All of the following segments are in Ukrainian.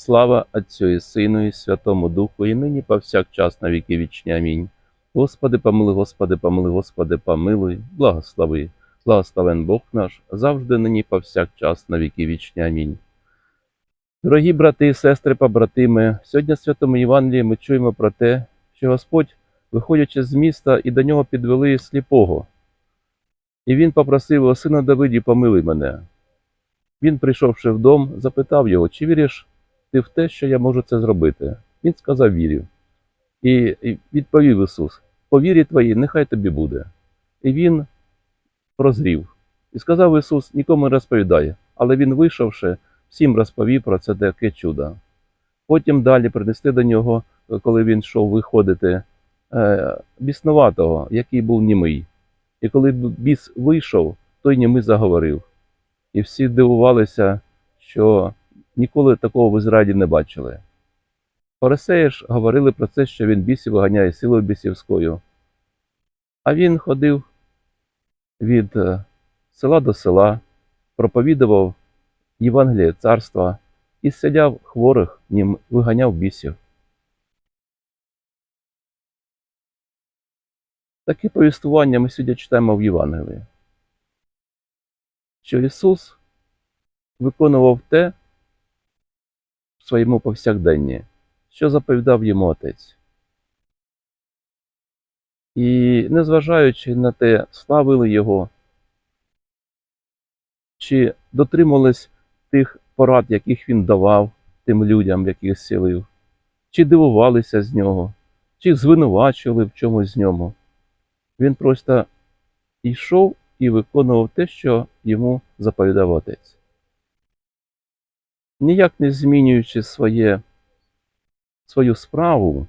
Слава Отцю і Сину, і Святому Духу, і нині повсякчас на віки вічні. Амінь. Господи, помилуй, Господи, помилуй, Господи, помилуй, благослови. Благословен Бог наш, завжди нині повсякчас на віки вічні. Амінь. Дорогі брати і сестри, побратими, сьогодні в Святому Євангелії ми чуємо про те, що Господь, виходячи з міста, і до нього підвели сліпого. І він попросив його сина Давиді, помилуй мене. Він, прийшовши в запитав його, чи віриш ти в те, що я можу це зробити? Він сказав вірю. І відповів Ісус: по вірі твоїй, нехай тобі буде. І він прозрів. І сказав Ісус, нікому не розповідає, але він, вийшовши, всім розповів про це таке чудо. Потім далі принесли до нього, коли він йшов виходити, е, біснуватого, який був німий. І коли біс вийшов, той німий заговорив. І всі дивувалися, що ніколи такого в Ізраїлі не бачили. Фарисеї ж говорили про це, що він бісів виганяє силою бісівською. А він ходив від е, села до села, проповідував Євангеліє царства і зціляв хворих, нім виганяв бісів. Таке повістування ми сьогодні читаємо в Євангелії, що Ісус виконував те своєму повсякденні, що заповідав йому Отець. І незважаючи на те, славили Його, чи дотримувались тих порад, яких він давав тим людям, яких зцілив, чи дивувалися з нього, чи звинувачували в чомусь з ньому. Він просто йшов і виконував те, що йому заповідав отець. Ніяк не змінюючи своє, свою справу,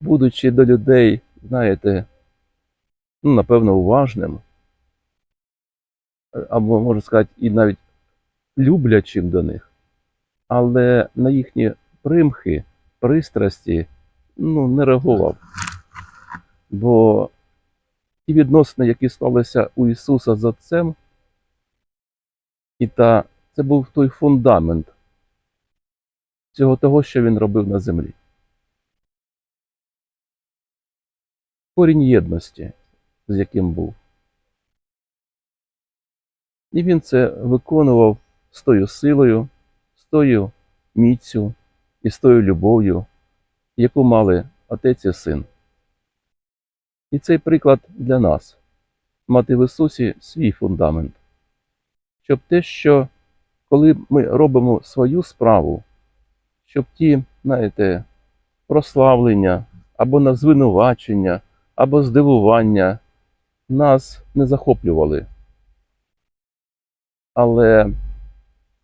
будучи до людей, знаєте, ну, напевно, уважним, або, можна сказати, і навіть люблячим до них, але на їхні примхи, пристрасті ну, не реагував. Бо ті відносини, які склалися у Ісуса з Отцем, і та це був той фундамент цього того, що Він робив на землі. Корінь єдності, з яким був. І він це виконував з тою силою, з тою міцю і з тою любов'ю, яку мали Отець і Син. І цей приклад для нас мати в Ісусі свій фундамент, щоб те, що коли ми робимо свою справу, щоб ті, знаєте, прославлення або на звинувачення, або здивування нас не захоплювали. Але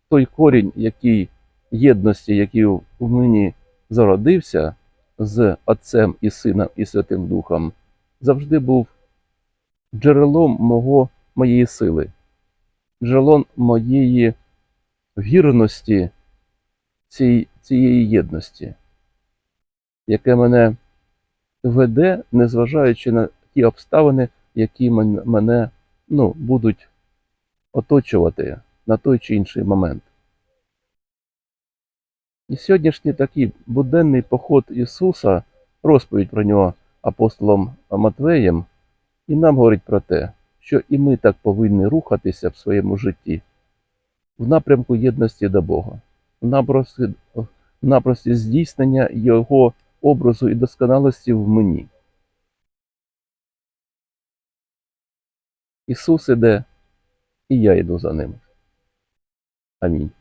той корінь, який єдності, який в мені зародився з Отцем і Сином і Святим Духом, завжди був джерелом мого, моєї сили, джерелом моєї вірності цієї, цієї єдності, яке мене веде, незважаючи на ті обставини, які мене ну, будуть оточувати на той чи інший момент. І сьогоднішній такий буденний поход Ісуса, розповідь про нього апостолом Матвеєм, і нам говорить про те, що і ми так повинні рухатися в своєму житті в напрямку єдності до Бога, в напрості, здійснення Його образу і досконалості в мені. Ісус іде, і я йду за ним. Амінь.